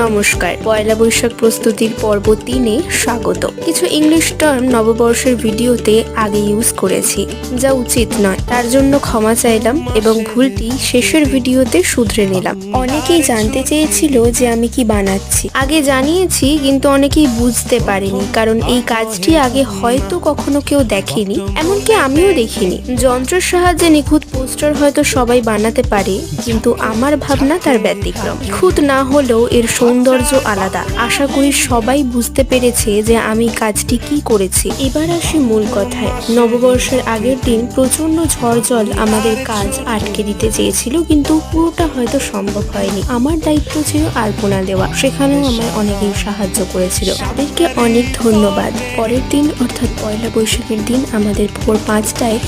নমস্কার। পয়লা বৈশাখ প্রস্তুতির পর্ব তিনে স্বাগত। কিছু ইংলিশ টার্ম নববর্ষের ভিডিওতে আগে ইউজ করেছি, যা উচিত নয়। তার জন্য ক্ষমা চাইলাম এবং ভুলটি শেষের ভিডিওতে শুধরে নিলাম। অনেকেই জানতে চেয়েছিল যে আমি কি বানাচ্ছি। আগে জানিয়েছি, কিন্তু অনেকেই বুঝতে পারেনি, কারণ এই কাজটি আগে হয়তো কখনো কেউ দেখেনি, এমনকি আমিও দেখিনি। যন্ত্রের সাহায্যে নিখুঁত পোস্টার হয়তো সবাই বানাতে পারে, কিন্তু আমার ভাবনা তার ব্যতিক্রম। নিখুঁত না হলেও এর সৌন্দর্য আলাদা। আশা করি সবাই বুঝতে পেরেছে যে আমি কাজটি কি করেছি। এবার আসি মূল কথায়। নববর্ষের আগের দিন প্রচণ্ড ঝড় জল আমাদের কাজ আটকে দিতে চেয়েছিল, কিন্তু পুরোটা হয়তো সম্ভব হয়নি। আমার দায়িত্ব ছিল আলপনা দেওয়া। সেখানেও আমায় অনেকেই সাহায্য করেছিল। তাদেরকে অনেক ধন্যবাদ। পরের দিন, অর্থাৎ পয়লা বৈশাখের দিন, আমাদের ভোর পাঁচটায়